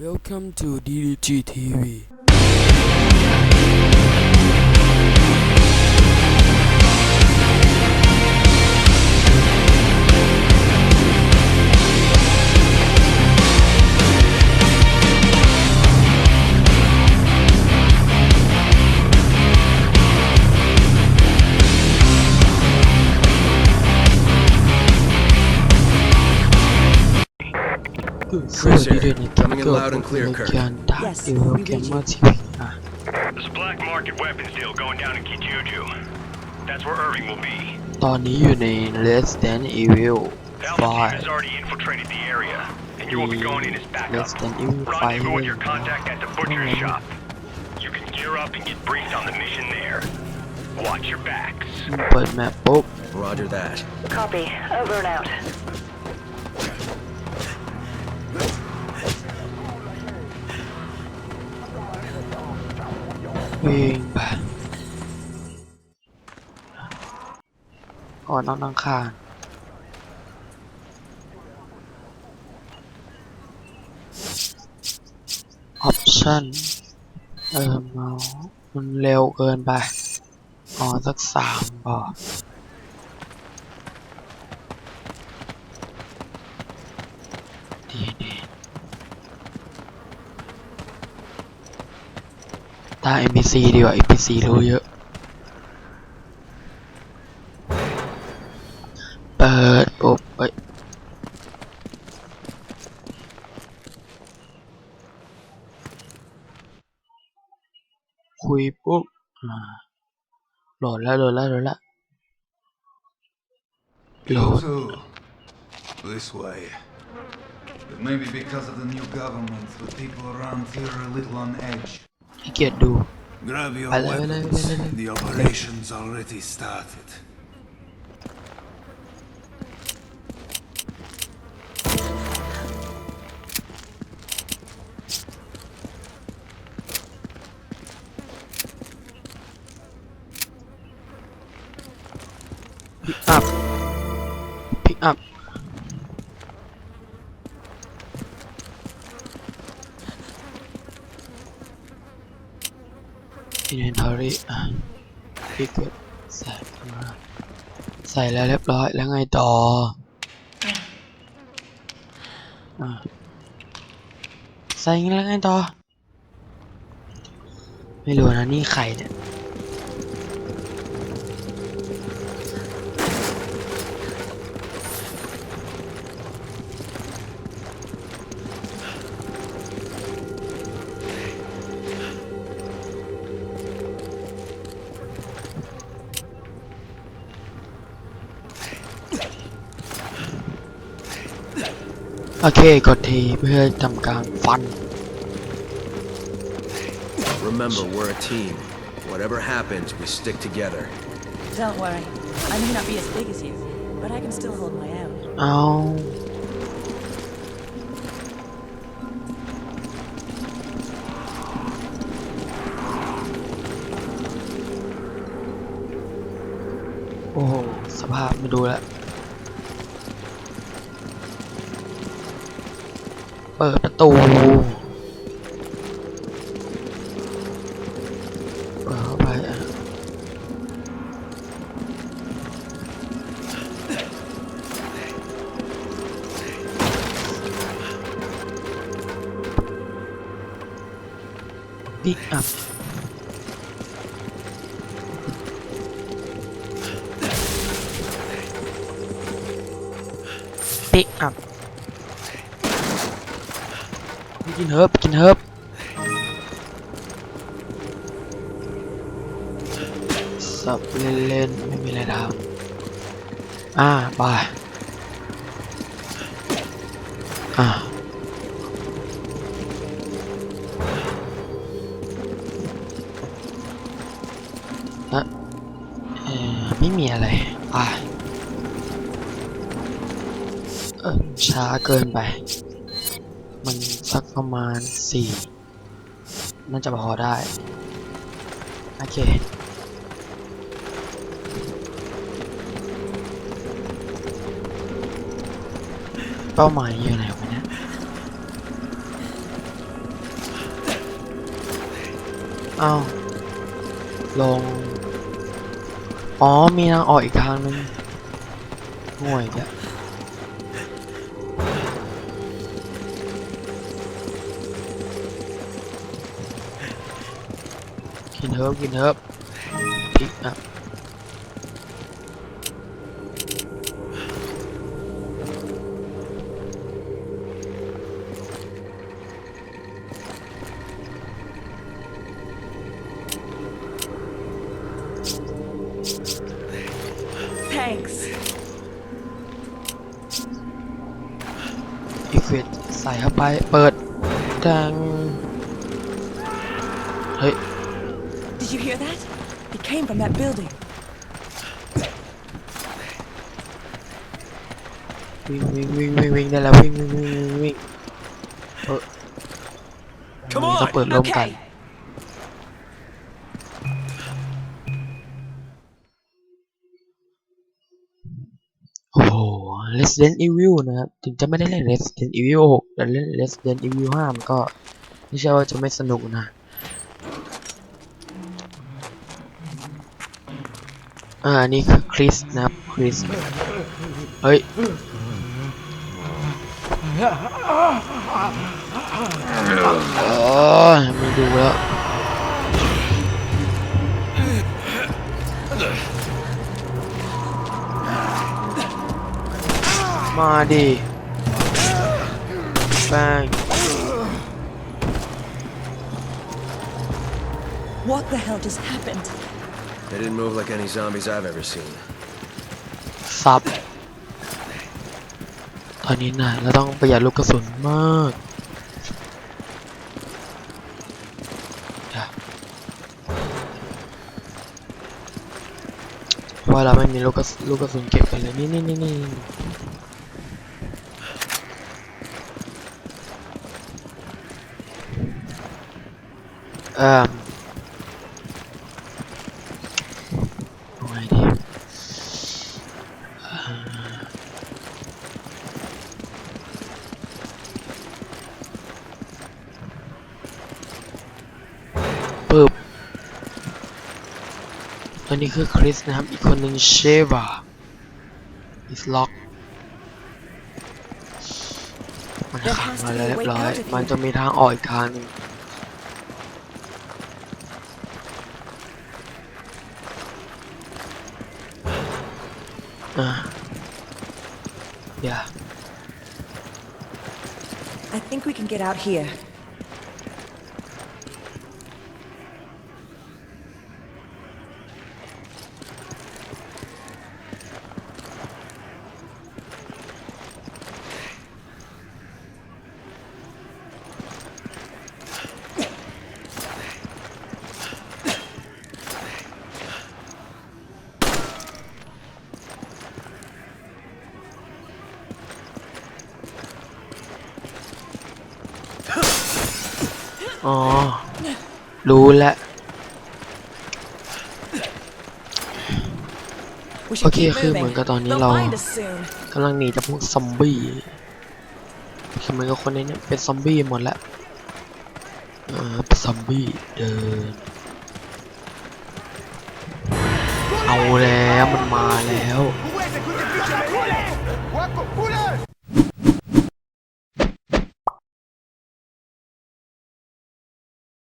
Welcome to DDG TV สวัสดีด้วยนะครับ Coming in ก็ loud and clear, ผม Kirk. การดัก Yes, อีเวล we เก get ม you. เมอร์ทีวีอ่ะ There's a black market weapons deal going down in Kijuju. That's where Irving will be. ตอนนี้อยู่ใน Resident Evil Altitude has 5 already infiltrated the area, and you will be going in as backup. Resident Evil 5 Rendezvous with your เล่น contact at the butcher's shop. You can gear up and get briefed on the mission there. Watch your backs. เปิดแมปปุ๊บ Roger that. Copy. Over and out. วิ่งไปก่อนนอนนังคารออปชั่นเออเมาส์มันเร็วเกินไปอ๋อสักสามพอดีดีา NPC ดีกว่า NPC รู้เยอะ เปิดปุ๊บเอ้ยคุยปุ๊บโหลดแล้วโหลดแล้วโหลดแล้วโหลด this way. But maybe because of the new government, the people around here are a little on edge. ให้เกียรติดู Grab your Hello, hello, weapons. hello, hello. The operation's already started. อินเวนทอรี่พิกเกตใส่เข้ามาใส่แล้วเรียบร้อยแล้วไงต่ออะใส่แล้วไงต่อ ไม่รู้นะนี่ใครเนี่ย อเค กดทีเพื่อทำการฟัน Remember, we're a team. Whatever happens, we stick together. Don't worry. I may not be as big as you, but I can still hold my own. เอาโอ้โห สภาพไม่ดูแล้ว เปิดประตูเข้าไปอะ pick up pick up กินเฮิร์บกินเฮิร์บสับเล่นๆไม่มีอะไรทำอ่าไปอ่าแล้วเออไม่มีอะไร อะช้าเกินไป สักประมาณสี่น่าจะพอได้ โอเคเป้าหมายอยู่ไหนวะเนี่ยอ้าวลง อ๋อ มีทางออกอีกทางนึงห่วยจ้ะ นเฮิร์บกินเฮิร์บพริกอะ Thanks. อีเฟตใส่เข้าไป เปิดดังเฮ้ย Did you hear that? It came from that building. วิ่งวิ่งวิ่งวิ่งวิ่งได้แล้ววิ่งวิ่งวิ่งวิ่งวิ่งเออ Come ต้อง on! เปิดร่วมกัน Okay. โอ้โห Resident Evil นะครับ ถึงจะไม่ได้เล่น Resident Evil 6แต่เล่น Resident Evil 5มันก็ไม่ใช่ว่าจะไม่สนุกนะ อ่านี่คือคริสนะครับคริสเฮ้ยโอ้ยไม่ดูแล้วมาดิแป้ง What the hell just happened? They didn't move like any zombies I've ever seen. ซับ ตอนนี้นะเราต้องประหยัดลูกกระสุนมากเดี๋ยวเพราะว่าเราไม่มีลูกกระสุนลูกกระสุนเก็บกันเลยนี่นี่นี่นี่เอ่อเอาไงดี ปึ๊บ อันนี้คือคริสนะครับ อีกคนหนึ่งเชวาอิสล็อกมันขังมาแล้วเรียบร้อย มันจะมีทางออกอีกทางนึงอะอย่า I think we can get out here. อ๋อ รู้แล้ว We โอะแเค่คือเหมือนกับตอนนี้เรากำลังหนีจากพวกซอมบี้ทำไมก็คนในเนี้ยเป็นซอมบี้หมดละเออเซอมบี้เดิน เอาแล้วมันมาแล้ว